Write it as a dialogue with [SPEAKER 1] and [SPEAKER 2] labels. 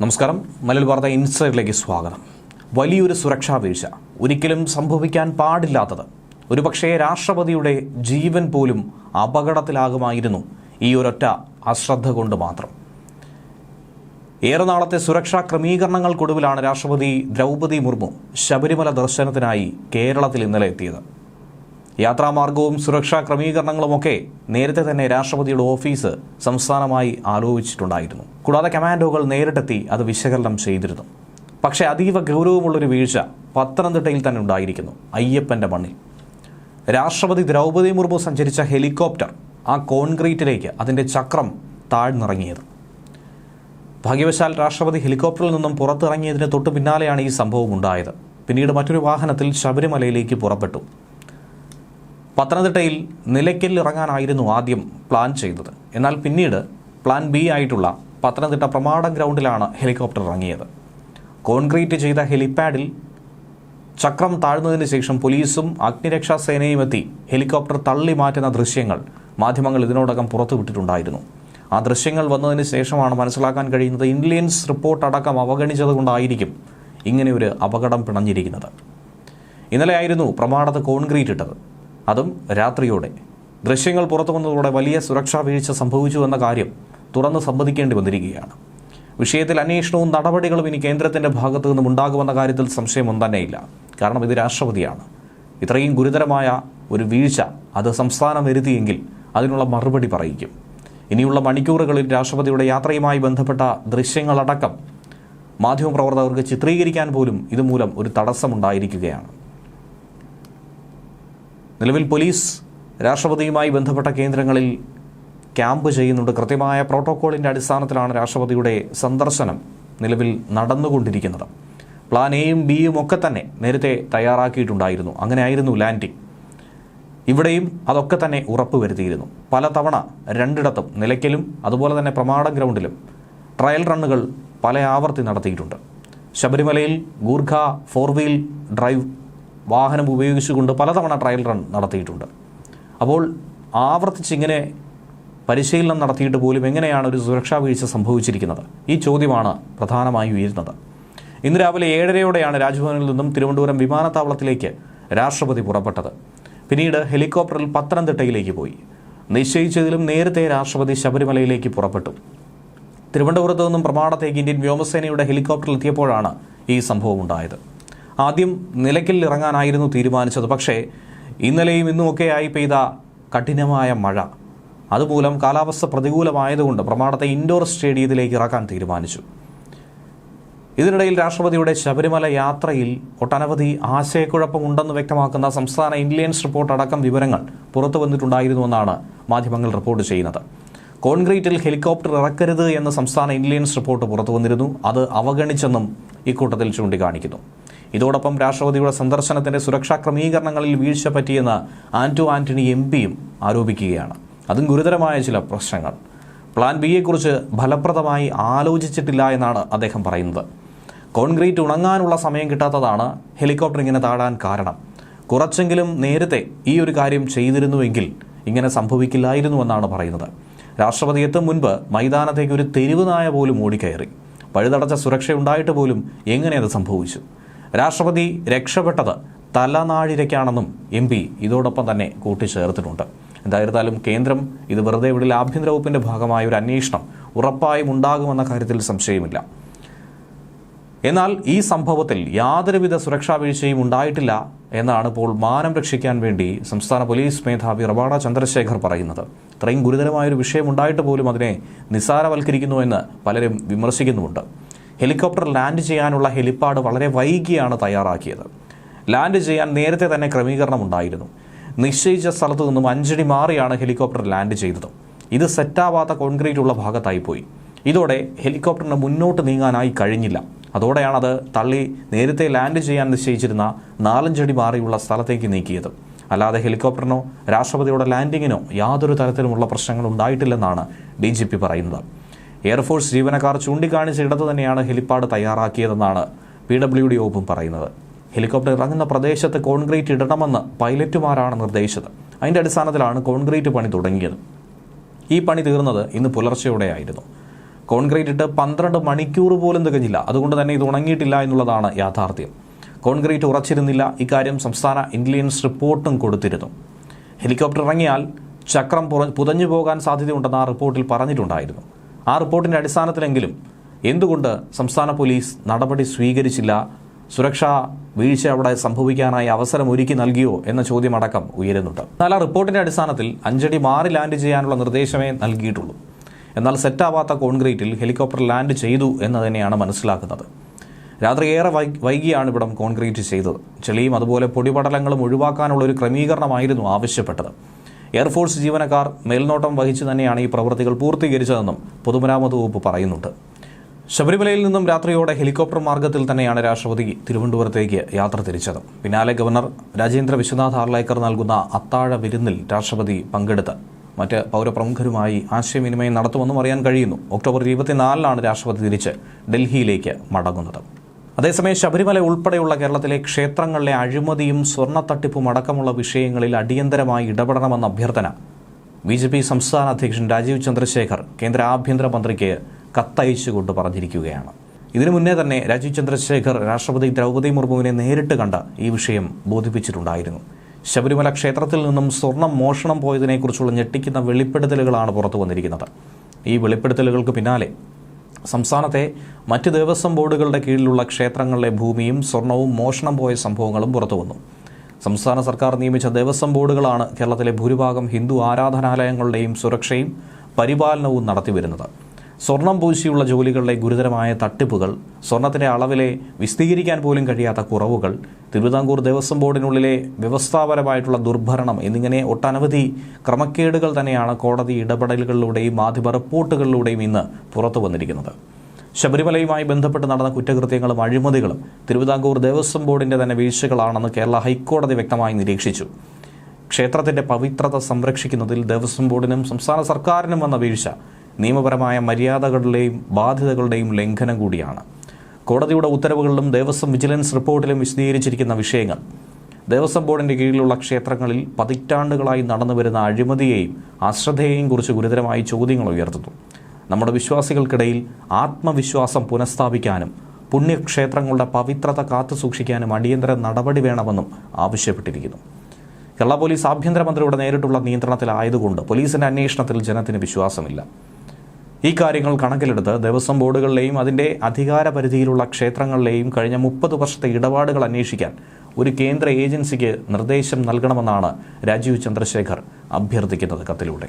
[SPEAKER 1] നമസ്കാരം. മലയാളി വാർത്ത ഇൻസൈഡിലേക്ക് സ്വാഗതം. വലിയൊരു സുരക്ഷാ വീഴ്ച. ഒരിക്കലും സംഭവിക്കാൻ പാടില്ലാത്തത്. ഒരുപക്ഷേ രാഷ്ട്രപതിയുടെ ജീവൻ പോലും അപകടത്തിലാകുമായിരുന്നു ഈ ഒരൊറ്റ അശ്രദ്ധ കൊണ്ട് മാത്രം. ഏറെ നാളത്തെ സുരക്ഷാ ക്രമീകരണങ്ങൾക്കൊടുവിലാണ് രാഷ്ട്രപതി ദ്രൗപതി മുർമു ശബരിമല ദർശനത്തിനായി കേരളത്തിൽ ഇന്നലെ എത്തിയത്. യാത്രാമാർഗവും സുരക്ഷാ ക്രമീകരണങ്ങളുമൊക്കെ നേരത്തെ തന്നെ രാഷ്ട്രപതിയുടെ ഓഫീസ് സംസ്ഥാനമായി ആലോചിച്ചിട്ടുണ്ടായിരുന്നു. കൂടാതെ കമാൻഡോകൾ നേരിട്ടെത്തി അത് വിശകലനം ചെയ്തിരുന്നു. പക്ഷേ അതീവ ഗൗരവമുള്ളൊരു വീഴ്ച പത്തനംതിട്ടയിൽ തന്നെ ഉണ്ടായിരിക്കുന്നു അയ്യപ്പന്റെ മണ്ണിൽ. രാഷ്ട്രപതി ദ്രൗപദി മുർമു സഞ്ചരിച്ച ഹെലികോപ്റ്റർ ആ കോൺക്രീറ്റിലേക്ക് അതിന്റെ ചക്രം താഴ്ന്നിറങ്ങിയത്. ഭാഗ്യവശാൽ രാഷ്ട്രപതി ഹെലികോപ്റ്ററിൽ നിന്നും പുറത്തിറങ്ങിയതിന് തൊട്ടു പിന്നാലെയാണ് ഈ സംഭവം ഉണ്ടായത്. പിന്നീട് മറ്റൊരു വാഹനത്തിൽ ശബരിമലയിലേക്ക് പുറപ്പെട്ടു. പത്തനംതിട്ടയിൽ നിലയ്ക്കൽ ഇറങ്ങാനായിരുന്നു ആദ്യം പ്ലാൻ ചെയ്തത്. എന്നാൽ പിന്നീട് പ്ലാൻ ബി ആയിട്ടുള്ള പത്തനംതിട്ട പ്രമാടം ഗ്രൗണ്ടിലാണ് ഹെലികോപ്റ്റർ ഇറങ്ങിയത്. കോൺക്രീറ്റ് ചെയ്ത ഹെലിപ്പാഡിൽ ചക്രം താഴ്ന്നതിന് ശേഷം പോലീസും അഗ്നിരക്ഷാ സേനയും എത്തി ഹെലികോപ്റ്റർ തള്ളി മാറ്റുന്ന ദൃശ്യങ്ങൾ മാധ്യമങ്ങൾ ഇതിനോടകം പുറത്തുവിട്ടിട്ടുണ്ടായിരുന്നു. ആ ദൃശ്യങ്ങൾ വന്നതിന് ശേഷമാണ് മനസ്സിലാക്കാൻ കഴിയുന്നത് ഇന്റലിജൻസ് റിപ്പോർട്ട് അടക്കം അവഗണിച്ചതുകൊണ്ടായിരിക്കും ഇങ്ങനെ ഒരു അപകടം പിണഞ്ഞിരിക്കുന്നത്. ഇന്നലെയായിരുന്നു പ്രമാണത്ത് കോൺക്രീറ്റ് ഇട്ടത്. അതും രാത്രിയോടെ. ദൃശ്യങ്ങൾ പുറത്തു വന്നതോടെ വലിയ സുരക്ഷാ വീഴ്ച സംഭവിച്ചു എന്ന കാര്യം തുറന്ന് സമ്മതിക്കേണ്ടി വന്നിരിക്കുകയാണ്. വിഷയത്തിൽ അന്വേഷണവും നടപടികളും ഇനി കേന്ദ്രത്തിന്റെ ഭാഗത്തു നിന്നും ഉണ്ടാകുമെന്ന കാര്യത്തിൽ സംശയമൊന്നും തന്നെയില്ല കാരണം ഇത് രാഷ്ട്രപതിയാണ്. ഇത്രയും ഗുരുതരമായ ഒരു വീഴ്ച അത് സംസ്ഥാനം വരുത്തിയെങ്കിൽ അതിനുള്ള മറുപടി പറയിക്കും. ഇനിയുള്ള മണിക്കൂറുകളിൽ രാഷ്ട്രപതിയുടെ യാത്രയുമായി ബന്ധപ്പെട്ട ദൃശ്യങ്ങളടക്കം മാധ്യമപ്രവർത്തകർക്ക് ചിത്രീകരിക്കാൻ പോലും ഇതുമൂലം ഒരു തടസ്സമുണ്ടായിരിക്കുകയാണ്. നിലവിൽ പോലീസ് രാഷ്ട്രപതിയുമായി ബന്ധപ്പെട്ട കേന്ദ്രങ്ങളിൽ ക്യാമ്പ് ചെയ്യുന്നുണ്ട്. കൃത്യമായ പ്രോട്ടോക്കോളിന്റെ അടിസ്ഥാനത്തിലാണ് രാഷ്ട്രപതിയുടെ സന്ദർശനം നിലവിൽ നടന്നുകൊണ്ടിരിക്കുന്നത്. പ്ലാൻ എയും ബിയും ഒക്കെ തന്നെ നേരത്തെ തയ്യാറാക്കിയിട്ടുണ്ടായിരുന്നു. അങ്ങനെയായിരുന്നു ലാൻഡിംഗ് ഇവിടെയും അതൊക്കെ തന്നെ ഉറപ്പുവരുത്തിയിരുന്നു. പലതവണ രണ്ടിടത്തും നിലയ്ക്കലും അതുപോലെ തന്നെ പ്രമാണ ഗ്രൗണ്ടിലും ട്രയൽ റണ്ണുകൾ പല ആവർത്തി നടത്തിയിട്ടുണ്ട്. ശബരിമലയിൽ ഗൂർഖ ഫോർ വീൽ ഡ്രൈവ് വാഹനം ഉപയോഗിച്ചുകൊണ്ട് പലതവണ ട്രയൽ റൺ നടത്തിയിട്ടുണ്ട്. അപ്പോൾ ആവർത്തിച്ച് ഇങ്ങനെ പരിശീലനം നടത്തിയിട്ട് പോലും എങ്ങനെയാണ് ഒരു സുരക്ഷാ വീഴ്ച സംഭവിച്ചിരിക്കുന്നത്? ഈ ചോദ്യമാണ് പ്രധാനമായി ഉയരുന്നത്. ഇന്ന് രാവിലെ ഏഴരയോടെയാണ് രാജ്ഭവനിൽ നിന്നും തിരുവനന്തപുരം വിമാനത്താവളത്തിലേക്ക് രാഷ്ട്രപതി പുറപ്പെട്ടത്. പിന്നീട് ഹെലികോപ്റ്ററിൽ പത്തനംതിട്ടയിലേക്ക് പോയി. നിശ്ചയിച്ചതിലും നേരത്തെ രാഷ്ട്രപതി ശബരിമലയിലേക്ക് പുറപ്പെട്ടു. തിരുവനന്തപുരത്ത് നിന്നും പ്രമാണത്തേക്ക് ഇന്ത്യൻ വ്യോമസേനയുടെ ഹെലികോപ്റ്ററിൽ എത്തിയപ്പോഴാണ് ഈ സംഭവം ഉണ്ടായത്. ആദ്യം നിലയ്ക്കൽ ഇറങ്ങാനായിരുന്നു തീരുമാനിച്ചത്. പക്ഷേ ഇന്നലെയും ഇന്നുമൊക്കെയായി പെയ്ത കഠിനമായ മഴ. അതുമൂലം കാലാവസ്ഥ പ്രതികൂലമായതുകൊണ്ട് പ്രമാണത്തെ ഇൻഡോർ സ്റ്റേഡിയത്തിലേക്ക് ഇറക്കാൻ തീരുമാനിച്ചു. ഇതിനിടയിൽ രാഷ്ട്രപതിയുടെ ശബരിമല യാത്രയിൽ ഒട്ടനവധി ആശയക്കുഴപ്പമുണ്ടെന്ന് വ്യക്തമാക്കുന്ന സംസ്ഥാന ഇന്റലിജൻസ് റിപ്പോർട്ട് അടക്കം വിവരങ്ങൾ പുറത്തു വന്നിട്ടുണ്ടായിരുന്നുവെന്നാണ് മാധ്യമങ്ങൾ റിപ്പോർട്ട് ചെയ്യുന്നത്. കോൺക്രീറ്റിൽ ഹെലികോപ്റ്റർ ഇറക്കരുത് എന്ന സംസ്ഥാന ഇന്റലിജൻസ് റിപ്പോർട്ട് പുറത്തു വന്നിരുന്നു. അത് അവഗണിച്ചെന്നും ഇക്കൂട്ടത്തിൽ ചൂണ്ടിക്കാണിക്കുന്നു. ഇതോടൊപ്പം രാഷ്ട്രപതിയുടെ സന്ദർശനത്തിന്റെ സുരക്ഷാ ക്രമീകരണങ്ങളിൽ വീഴ്ച പറ്റിയെന്ന് ആന്റോ ആന്റണി എം പിയും ആരോപിക്കുകയാണ്. അതും ഗുരുതരമായ ചില പ്രശ്നങ്ങൾ. പ്ലാൻ ബിയെക്കുറിച്ച് ഫലപ്രദമായി ആലോചിച്ചിട്ടില്ല എന്നാണ് അദ്ദേഹം പറയുന്നത്. കോൺക്രീറ്റ് ഉണങ്ങാനുള്ള സമയം കിട്ടാത്തതാണ് ഹെലികോപ്റ്റർ ഇങ്ങനെ താഴാൻ കാരണം. കുറച്ചെങ്കിലും നേരത്തെ ഈ ഒരു കാര്യം ചെയ്തിരുന്നുവെങ്കിൽ ഇങ്ങനെ സംഭവിക്കില്ലായിരുന്നുവെന്നാണ് പറയുന്നത്. രാഷ്ട്രപതി എത്തും മുൻപ് മൈതാനത്തേക്ക് ഒരു തെരുവ് നായ പോലും ഓടിക്കയറി. പഴുതടച്ച സുരക്ഷയുണ്ടായിട്ട് പോലും എങ്ങനെ അത് സംഭവിച്ചു? രാഷ്ട്രപതി രക്ഷപ്പെട്ടത് തലനാഴിരയ്ക്കാണെന്നും എം പി ഇതോടൊപ്പം തന്നെ കൂട്ടിച്ചേർത്തിട്ടുണ്ട്. എന്തായിരുന്നാലും കേന്ദ്രം ഇത് വെറുതെ വിടില്ല. ആഭ്യന്തര വകുപ്പിന്റെ ഭാഗമായ ഒരു അന്വേഷണം ഉറപ്പായും ഉണ്ടാകുമെന്ന കാര്യത്തിൽ സംശയമില്ല. എന്നാൽ ഈ സംഭവത്തിൽ യാതൊരുവിധ സുരക്ഷാ വീഴ്ചയും ഉണ്ടായിട്ടില്ല എന്നാണ് ഇപ്പോൾ മാനം രക്ഷിക്കാൻ വേണ്ടി സംസ്ഥാന പോലീസ് മേധാവി റവാഡ ചന്ദ്രശേഖർ പറയുന്നത്. ഇത്രയും ഗുരുതരമായൊരു വിഷയം ഉണ്ടായിട്ട് പോലും അതിനെ നിസ്സാരവൽക്കരിക്കുന്നു എന്ന് പലരും വിമർശിക്കുന്നുമുണ്ട്. ഹെലികോപ്റ്റർ ലാൻഡ് ചെയ്യാനുള്ള ഹെലിപ്പാഡ് വളരെ വൈകിയാണ് തയ്യാറാക്കിയത്. ലാൻഡ് ചെയ്യാൻ നേരത്തെ തന്നെ ക്രമീകരണം ഉണ്ടായിരുന്നു. നിശ്ചയിച്ച സ്ഥലത്തു നിന്നും അഞ്ചടി മാറിയാണ് ഹെലികോപ്റ്റർ ലാൻഡ് ചെയ്തത്. ഇത് സെറ്റാവാത്ത കോൺക്രീറ്റ് ഉള്ള ഭാഗത്തായി പോയി ഇതോടെ ഹെലികോപ്റ്ററിന് മുന്നോട്ട് നീങ്ങാനായി കഴിഞ്ഞില്ല. അതോടെയാണ് അത് തള്ളി നേരത്തെ ലാൻഡ് ചെയ്യാൻ നിശ്ചയിച്ചിരുന്ന നാലഞ്ചടി മാറിയുള്ള സ്ഥലത്തേക്ക് നീക്കിയത്. അല്ലാതെ ഹെലികോപ്റ്ററിനോ രാഷ്ട്രപതിയുടെ ലാൻഡിങ്ങിനോ യാതൊരു തരത്തിലുമുള്ള പ്രശ്നങ്ങൾ ഉണ്ടായിട്ടില്ലെന്നാണ് ഡി പറയുന്നത്. എയർഫോഴ്സ് ജീവനക്കാർ ചൂണ്ടിക്കാണിച്ച ഇടത്ത് തന്നെയാണ് ഹെലിപ്പാഡ് തയ്യാറാക്കിയതെന്നാണ് പി ഡബ്ല്യു ഡി വകുപ്പും പറയുന്നത്. ഹെലികോപ്റ്റർ ഇറങ്ങുന്ന പ്രദേശത്ത് കോൺക്രീറ്റ് ഇടണമെന്ന് പൈലറ്റുമാരാണ് നിർദ്ദേശിച്ചത്. അതിന്റെ അടിസ്ഥാനത്തിലാണ് കോൺക്രീറ്റ് പണി തുടങ്ങിയത്. ഈ പണി തീർന്നത് ഇന്ന് പുലർച്ചെയോടെയായിരുന്നു. കോൺക്രീറ്റ് ഇട്ട് പന്ത്രണ്ട് മണിക്കൂർ പോലും തികഞ്ഞില്ല. അതുകൊണ്ട് തന്നെ ഇത് ഉണങ്ങിയിട്ടില്ല എന്നുള്ളതാണ് യാഥാർത്ഥ്യം. കോൺക്രീറ്റ് ഉറച്ചിരുന്നില്ല. ഇക്കാര്യം സംസ്ഥാന ഇന്റലിജൻസ് റിപ്പോർട്ടും കൊടുത്തിരുന്നു. ഹെലികോപ്റ്റർ ഇറങ്ങിയാൽ ചക്രം പുറ- പുതഞ്ഞു പോകാൻ സാധ്യതയുണ്ടെന്ന് ആ റിപ്പോർട്ടിൽ പറഞ്ഞിട്ടുണ്ടായിരുന്നു. ആ റിപ്പോർട്ടിന്റെ അടിസ്ഥാനത്തിലെങ്കിലും എന്തുകൊണ്ട് സംസ്ഥാന പോലീസ് നടപടി സ്വീകരിച്ചില്ല? സുരക്ഷാ വീഴ്ച അവിടെ സംഭവിക്കാനായി അവസരം ഒരുക്കി നൽകിയോ എന്ന ചോദ്യമടക്കം ഉയരുന്നുണ്ട്. എന്നാൽ ആ റിപ്പോർട്ടിന്റെ അടിസ്ഥാനത്തിൽ അഞ്ചടി മാറി ലാൻഡ് ചെയ്യാനുള്ള നിർദ്ദേശമേ നൽകിയിട്ടുള്ളൂ. എന്നാൽ സെറ്റാവാത്ത കോൺക്രീറ്റിൽ ഹെലികോപ്റ്റർ ലാൻഡ് ചെയ്തു എന്ന് തന്നെയാണ് മനസ്സിലാക്കുന്നത്. രാത്രി ഏറെ വൈകിയാണ് ഇവിടം കോൺക്രീറ്റ് ചെയ്തത്. ചെളിയും അതുപോലെ പൊടിപടലങ്ങളും ഒഴിവാക്കാനുള്ള ഒരു ക്രമീകരണമായിരുന്നു ആവശ്യപ്പെട്ടത്. എയർഫോഴ്സ് ജീവനക്കാർ മേൽനോട്ടം വഹിച്ചു തന്നെയാണ് ഈ പ്രവൃത്തികൾ പൂർത്തീകരിച്ചതെന്നും പൊതുമരാമത്ത് വകുപ്പ് പറയുന്നുണ്ട്. ശബരിമലയിൽ നിന്നും രാത്രിയോടെ ഹെലികോപ്റ്റർ മാർഗത്തിൽ തന്നെയാണ് രാഷ്ട്രപതി തിരുവനന്തപുരത്തേക്ക് യാത്ര തിരിച്ചത്. പിന്നാലെ ഗവർണർ രാജേന്ദ്ര വിശ്വനാഥ് ആർലൈക്കർ നൽകുന്ന അത്താഴ വിരുന്നിൽ രാഷ്ട്രപതി പങ്കെടുത്ത് മറ്റ് പൗരപ്രമുഖരുമായി ആശയവിനിമയം നടത്തുമെന്നും അറിയാൻ കഴിയുന്നു. ഒക്ടോബർ ഇരുപത്തിനാലിനാണ് രാഷ്ട്രപതി തിരിച്ച് ഡൽഹിയിലേക്ക് മടങ്ങുന്നത്. അതേസമയം ശബരിമല ഉൾപ്പെടെയുള്ള കേരളത്തിലെ ക്ഷേത്രങ്ങളിലെ അഴിമതിയും സ്വർണത്തട്ടിപ്പും അടക്കമുള്ള വിഷയങ്ങളിൽ അടിയന്തരമായി ഇടപെടണമെന്ന അഭ്യർത്ഥന. ബി ജെ പി സംസ്ഥാന അധ്യക്ഷൻ രാജീവ് ചന്ദ്രശേഖർ കേന്ദ്ര ആഭ്യന്തരമന്ത്രിക്ക് കത്തയച്ചുകൊണ്ട് പറഞ്ഞിരിക്കുകയാണ്. ഇതിനു മുന്നേ തന്നെ രാജീവ് ചന്ദ്രശേഖർ രാഷ്ട്രപതി ദ്രൗപദി മുർമുവിനെ നേരിട്ട് കണ്ട് ഈ വിഷയം ബോധിപ്പിച്ചിട്ടുണ്ടായിരുന്നു. ശബരിമല ക്ഷേത്രത്തിൽ നിന്നും സ്വർണം മോഷണം പോയതിനെക്കുറിച്ചുള്ള ഞെട്ടിക്കുന്ന വെളിപ്പെടുത്തലുകളാണ് പുറത്തു വന്നിരിക്കുന്നത്. ഈ വെളിപ്പെടുത്തലുകൾക്ക് പിന്നാലെ സംസ്ഥാനത്തെ മറ്റ് ദേവസ്വം ബോർഡുകളുടെ കീഴിലുള്ള ക്ഷേത്രങ്ങളിലെ ഭൂമിയും സ്വർണവും മോഷണം പോയ സംഭവങ്ങളും പുറത്തുവന്നു. സംസ്ഥാന സർക്കാർ നിയമിച്ച ദേവസ്വം ബോർഡുകളാണ് കേരളത്തിലെ ഭൂരിഭാഗം ഹിന്ദു ആരാധനാലയങ്ങളുടെയും സുരക്ഷയും പരിപാലനവും നടത്തിവരുന്നത്. സ്വർണം പൂശിയുള്ള ജോലികളിലെ ഗുരുതരമായ തട്ടിപ്പുകൾ സ്വർണത്തിന്റെ അളവിലെ വിസ്തീകരിക്കാൻ പോലും കഴിയാത്ത കുറവുകൾ തിരുവിതാംകൂർ ദേവസ്വം ബോർഡിനുള്ളിലെ വ്യവസ്ഥാപരമായിട്ടുള്ള ദുർഭരണം എന്നിങ്ങനെ ഒട്ടനവധി ക്രമക്കേടുകൾ തന്നെയാണ് കോടതി ഇടപെടലുകളിലൂടെയും മാധ്യമ റിപ്പോർട്ടുകളിലൂടെയും ഇന്ന് പുറത്തു വന്നിരിക്കുന്നത്. ശബരിമലയുമായി ബന്ധപ്പെട്ട് നടന്ന കുറ്റകൃത്യങ്ങളും അഴിമതികളും തിരുവിതാംകൂർ ദേവസ്വം ബോർഡിന്റെ തന്നെ വീഴ്ചകളാണെന്ന് കേരള ഹൈക്കോടതി വ്യക്തമായി നിരീക്ഷിച്ചു. ക്ഷേത്രത്തിന്റെ പവിത്രത സംരക്ഷിക്കുന്നതിൽ ദേവസ്വം ബോർഡിനും സംസ്ഥാന സർക്കാരിനും വന്ന വീഴ്ച നിയമപരമായ മര്യാദകളുടെയും ബാധ്യതകളുടെയും ലംഘനം കൂടിയാണ്. കോടതിയുടെ ഉത്തരവുകളിലും ദേവസ്വം വിജിലൻസ് റിപ്പോർട്ടിലും വിശദീകരിച്ചിരിക്കുന്ന വിഷയങ്ങൾ. ദേവസ്വം ബോർഡിന്റെ കീഴിലുള്ള ക്ഷേത്രങ്ങളിൽ പതിറ്റാണ്ടുകളായി നടന്നുവരുന്ന അഴിമതിയെയും അശ്രദ്ധയെയും കുറിച്ച് ഗുരുതരമായി ചോദ്യങ്ങൾ ഉയർത്തുന്നു. നമ്മുടെ വിശ്വാസികൾക്കിടയിൽ ആത്മവിശ്വാസം പുനഃസ്ഥാപിക്കാനും പുണ്യക്ഷേത്രങ്ങളുടെ പവിത്രത കാത്തുസൂക്ഷിക്കാനും അടിയന്തര നടപടി വേണമെന്നും ആവശ്യപ്പെട്ടിരിക്കുന്നു. കേരള പോലീസ് ആഭ്യന്തരമന്ത്രിയുടെ നേരിട്ടുള്ള നിയന്ത്രണത്തിലായതുകൊണ്ട് പോലീസിന്റെ അന്വേഷണത്തിൽ ജനത്തിന് വിശ്വാസമില്ല. ഈ കാര്യങ്ങൾ കണക്കിലെടുത്ത് ദേവസ്വം ബോർഡുകളിലെയും അതിന്റെ അധികാര പരിധിയിലുള്ള ക്ഷേത്രങ്ങളിലെയും കഴിഞ്ഞ മുപ്പത് വർഷത്തെ ഇടപാടുകൾ അന്വേഷിക്കാൻ ഒരു കേന്ദ്ര ഏജൻസിക്ക് നിർദ്ദേശം നൽകണമെന്നാണ് രാജീവ് ചന്ദ്രശേഖർ അഭ്യർത്ഥിക്കുന്നത് കത്തിലൂടെ.